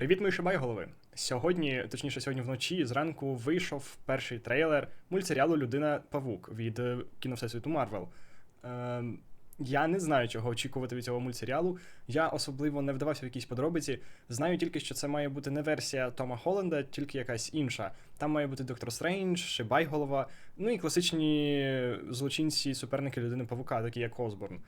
Привіт, мої шибайголови! Сьогодні, точніше, сьогодні вночі, зранку вийшов перший трейлер мультсеріалу Людина Павук від е, кіновсесвіту Марвел. Ем, я не знаю, чого очікувати від цього мультсеріалу. Я особливо не вдавався в якісь подробиці. Знаю тільки, що це має бути не версія Тома Холланда, тільки якась інша. Там має бути Доктор Стрендж, Шибайголова, ну і класичні злочинці, суперники людини Павука, такі як Осборн.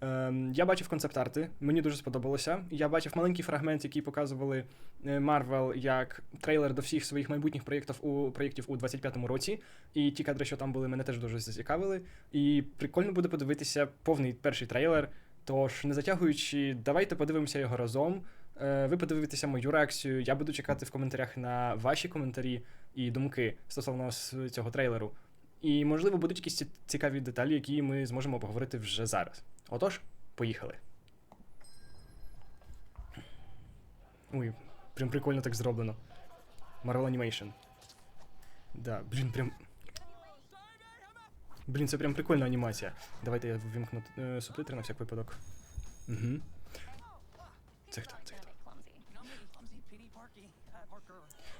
Ем, я бачив концепт-арти, мені дуже сподобалося. Я бачив маленький фрагмент, який показували Марвел як трейлер до всіх своїх майбутніх проєктів у проєктів у 25-му році. І ті кадри, що там були, мене теж дуже зацікавили. І прикольно буде подивитися повний перший трейлер. Тож, не затягуючи, давайте подивимося його разом. Е, Ви подивитеся мою реакцію. Я буду чекати в коментарях на ваші коментарі і думки стосовно цього трейлеру. І, можливо, будуть якісь цікаві деталі, які ми зможемо поговорити вже зараз. Отож, поїхали. Ой, прям прикольно так зроблено. Marvel Animation. Да, блін, прям. Блін, це прям прикольна анімація. Давайте я вимкну е, субтитри на всяк випадок. Угу. Це хто? Це хто?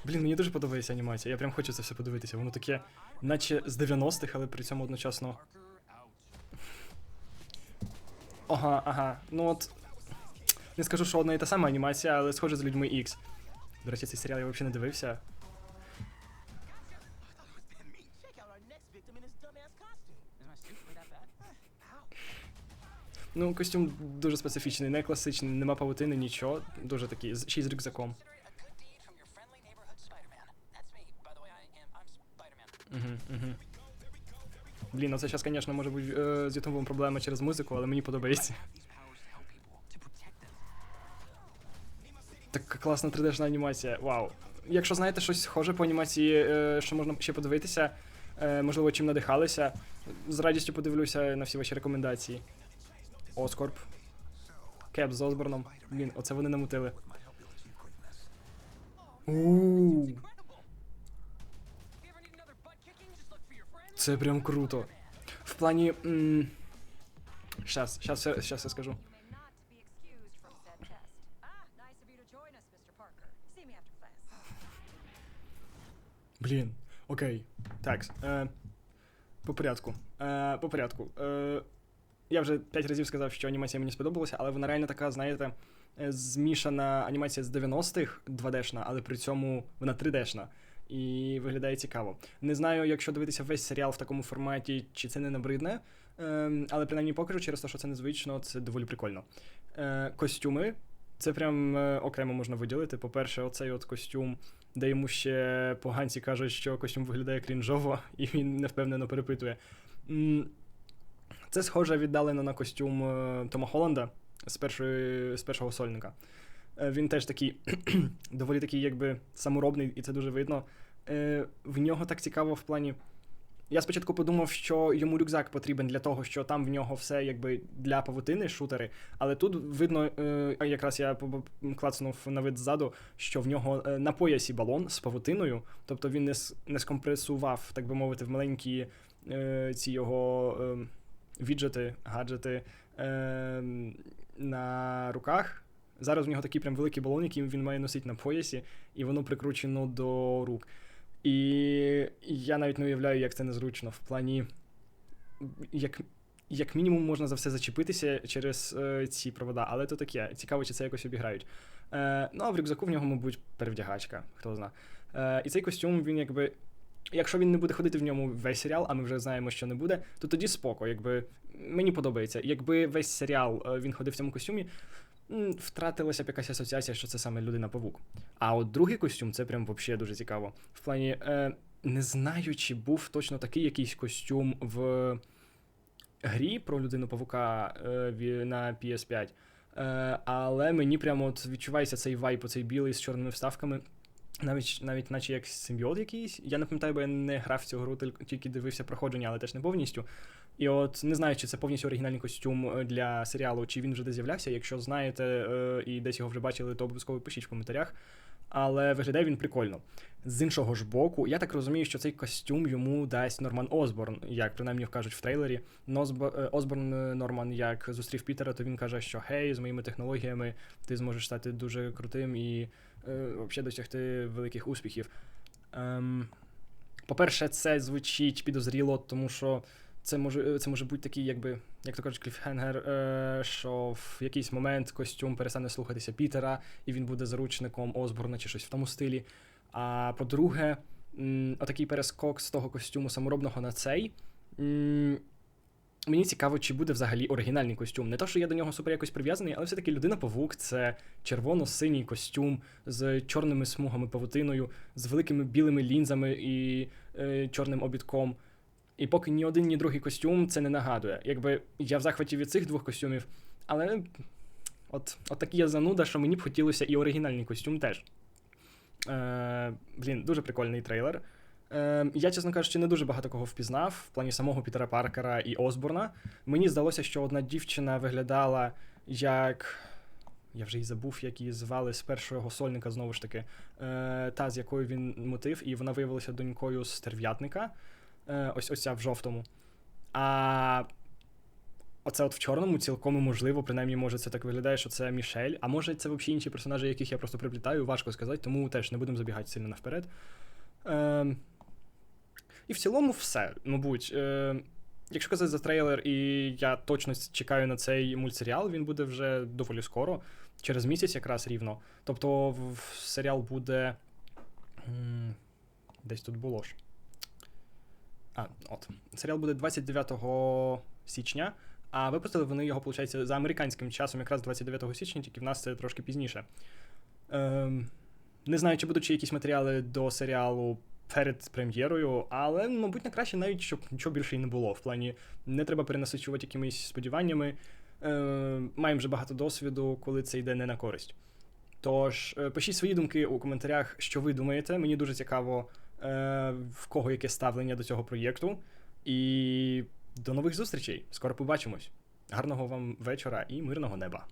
Блін, мені дуже подобається анімація. Я прям хочу це все подивитися. Воно таке, наче з 90-х, але при цьому одночасно. Ага, ага. Ну от. Не скажу, що одна і та сама анімація, але схоже з людьми X. До речі, цей серіал я взагалі не дивився. Ну, костюм дуже специфічний, не класичний, нема павутини, нічого. Дуже такий, ще й з рюкзаком. Угу, угу. Блін, ну це зараз, звісно, може бути е, з ютубом проблема через музику, але мені подобається. Так класна 3D-шна анімація. Вау. Якщо знаєте щось схоже по анімації, е, що можна ще подивитися, е, можливо, чим надихалися, з радістю подивлюся на всі ваші рекомендації. Оскорб. Кеп з Осборном. Блін, оце вони намутили. у Це прям круто. В плані. м, Щас, щас, я скажу. Блін, окей. Так, е, по порядку. Е, по порядку. Е, я вже п'ять разів сказав, що анімація мені сподобалася, але вона реально така, знаєте, е, змішана анімація з 90-х 2D-шна, але при цьому вона 3D-шна. І виглядає цікаво. Не знаю, якщо дивитися весь серіал в такому форматі, чи це не набридне, е, але принаймні покажу через те, що це незвично, це доволі прикольно. Е, костюми. Це прям е, окремо можна виділити. По-перше, оцей от костюм де йому ще поганці кажуть, що костюм виглядає крінжово, і він невпевнено перепитує. Це схоже віддалено на костюм е, Тома Холланда з, першої, з першого сольника. Він теж такий доволі такий, якби саморобний, і це дуже видно. Е, В нього так цікаво в плані. Я спочатку подумав, що йому рюкзак потрібен для того, що там в нього все якби для павутини, шутери. Але тут видно, е, якраз я клацнув на вид ззаду, що в нього е, на поясі балон з павутиною, тобто він не, не скомпресував, так би мовити, в маленькі е, ці його е, віджети, гаджети е, на руках. Зараз в нього такий прям великий балон, який він має носити на поясі, і воно прикручено до рук. І я навіть не уявляю, як це незручно. В плані, як, як мінімум, можна за все зачепитися через е, ці провода, але то таке. Цікаво, чи це якось обіграють. Е, ну, а в рюкзаку в нього, мабуть, перевдягачка, хто зна. Е, і цей костюм, він якби. Якщо він не буде ходити в ньому весь серіал, а ми вже знаємо, що не буде, то тоді споко, якби мені подобається. Якби весь серіал е, він ходив в цьому костюмі, втратилася б якась асоціація, що це саме людина павук. А от другий костюм це прям взагалі дуже цікаво. В плані, е, не знаю, чи був точно такий якийсь костюм в грі про людину павука е, на PS5. Е, але мені прямо от відчувається цей вайп, оцей білий з чорними вставками. Навіть, навіть наче як симбіот якийсь. Я не пам'ятаю, бо я не грав в цю гру, тільки- дивився проходження, але теж не повністю. І от не знаю, чи це повністю оригінальний костюм е, для серіалу, чи він вже десь з'являвся. Якщо знаєте е, і десь його вже бачили, то обов'язково пишіть в коментарях. Але виглядає він прикольно. З іншого ж боку, я так розумію, що цей костюм йому дасть Норман Осборн, як принаймні кажуть в трейлері. Е, Осборн е, Норман як зустрів Пітера, то він каже, що гей, з моїми технологіями ти зможеш стати дуже крутим і взагалі досягти великих успіхів. Ем, по-перше, це звучить підозріло, тому що це може, це може бути такий, якби, як то кажуть, кліфхенгер, е, що в якийсь момент костюм перестане слухатися Пітера, і він буде заручником Осборна чи щось в тому стилі. А по-друге, отакий перескок з того костюму саморобного на цей. Мені цікаво, чи буде взагалі оригінальний костюм. Не то, що я до нього супер якось прив'язаний, але все-таки людина павук це червоно-синій костюм з чорними смугами павутиною, з великими білими лінзами і е, чорним обідком. І поки ні один, ні другий костюм це не нагадує. Якби я в захваті від цих двох костюмів, але от, от такий я зануда, що мені б хотілося і оригінальний костюм теж. Е, блін, дуже прикольний трейлер. Е, я, чесно кажучи, не дуже багато кого впізнав в плані самого Пітера Паркера і Осборна. Мені здалося, що одна дівчина виглядала як. Я вже й забув, як її звали з першого сольника, знову ж таки, е, та, з якою він мотив, і вона виявилася донькою стерв'ятника. Е, ось ось ця в жовтому. А оце от в чорному цілком можливо, принаймні, може, це так виглядає, що це Мішель. А може, це взагалі інші персонажі, яких я просто приплітаю, важко сказати, тому теж не будемо забігати сильно наперед. Е, і в цілому все, мабуть. Е, якщо казати за трейлер, і я точно чекаю на цей мультсеріал, він буде вже доволі скоро, через місяць якраз рівно. Тобто серіал буде. Десь тут було ж. А, от. Серіал буде 29 січня, а випустили вони його, виходить, за американським часом, якраз 29 січня, тільки в нас це трошки пізніше. Ем, не знаю, чи будуть ще якісь матеріали до серіалу перед прем'єрою, але, мабуть, не краще навіть, щоб нічого більше і не було. В плані не треба перенасичувати якимись сподіваннями. Е, маємо вже багато досвіду, коли це йде не на користь. Тож, е, пишіть свої думки у коментарях, що ви думаєте. Мені дуже цікаво, в кого яке ставлення до цього проєкту. І до нових зустрічей. Скоро побачимось. Гарного вам вечора і мирного неба.